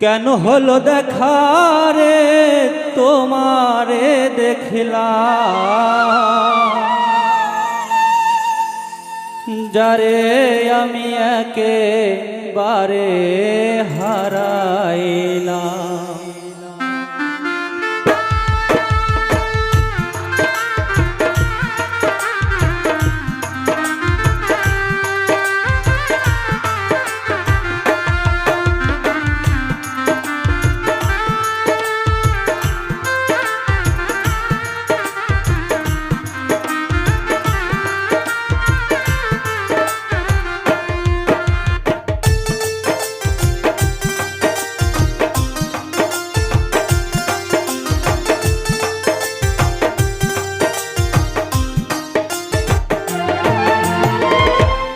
কেন হলো দেখারে তোমারে দেখিলা যারে আমি একেবারে হারাইলাম।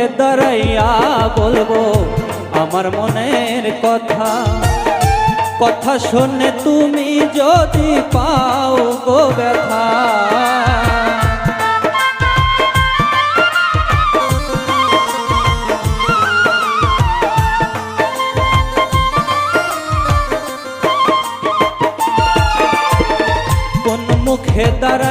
মুখে দাঁড়াইয়া বলব, আমার মনের কথা। কথা শুনে তুমি যদি পাও গো ব্যথা। কোন মুখে দাঁড়াইয়া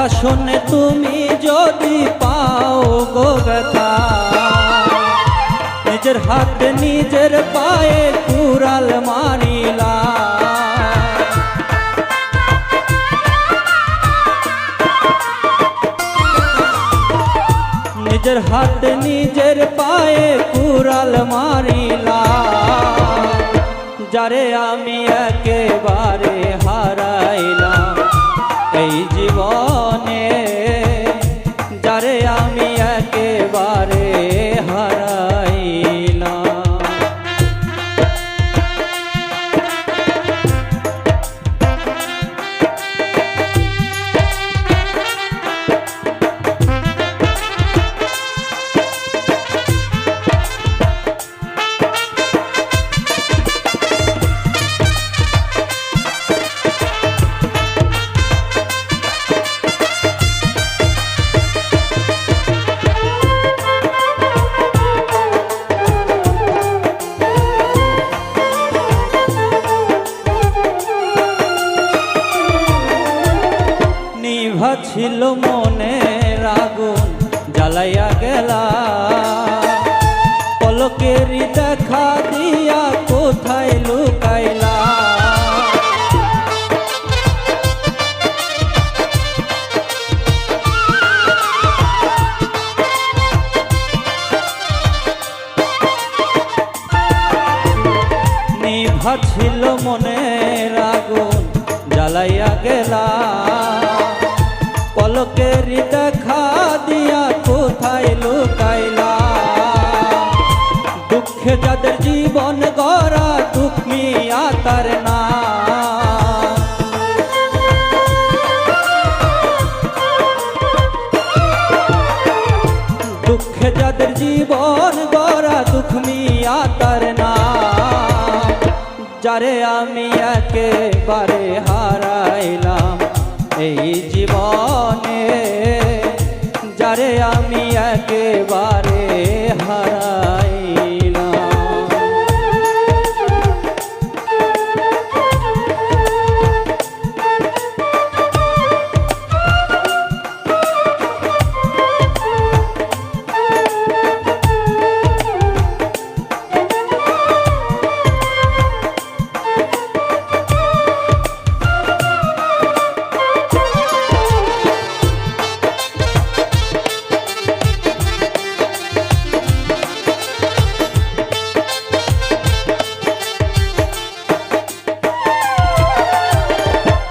কথা শুনে তুমি যদি পাও গো ব্যথা, নিজের হাতে নিজের পায়ে কুড়াল মারিলা নিজের হাতে নিজের পায়ে কুড়াল মারিলা যারে আমি জ্বালাইয়া গেলা। পলকেরই দেখা দিয়া কোথায় লুকাইলা? নিভা ছিল মনের আগুন, জ্বালাইয়া গেলা। পলকেরই দেখা দিয়া কোথায় লুকাইলা দুঃখে যাদের জীবন গড়া, দুঃখ মিয়া তার না। দুঃখে যাদের জীবন গড়া, দুঃখ মিয়া তার না। যারে আমি একেবারে হারাইলাম, এই জীবনে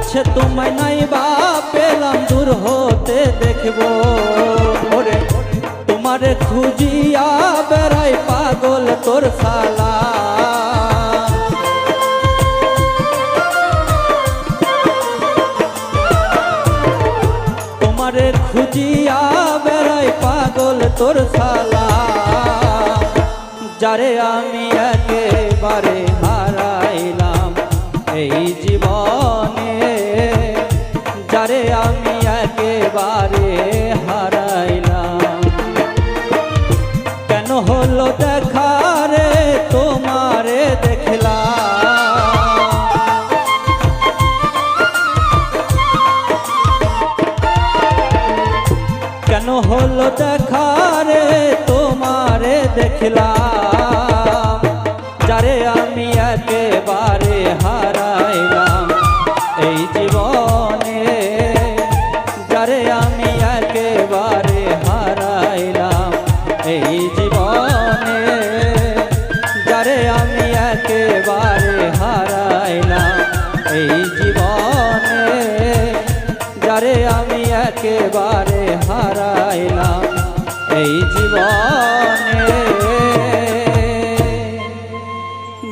কাছে তোমায় নাই বা, পেলাম দূর হতে দেখব। ওরে, তোমারে খুঁজিয়া বেড়াই পাগল তোর সালা তোমারে খুঁজিয়া বেড়াই পাগল তোর সালা যারে আমি একেবারে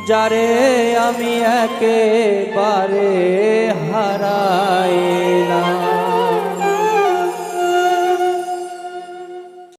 যারে আমি একেবারে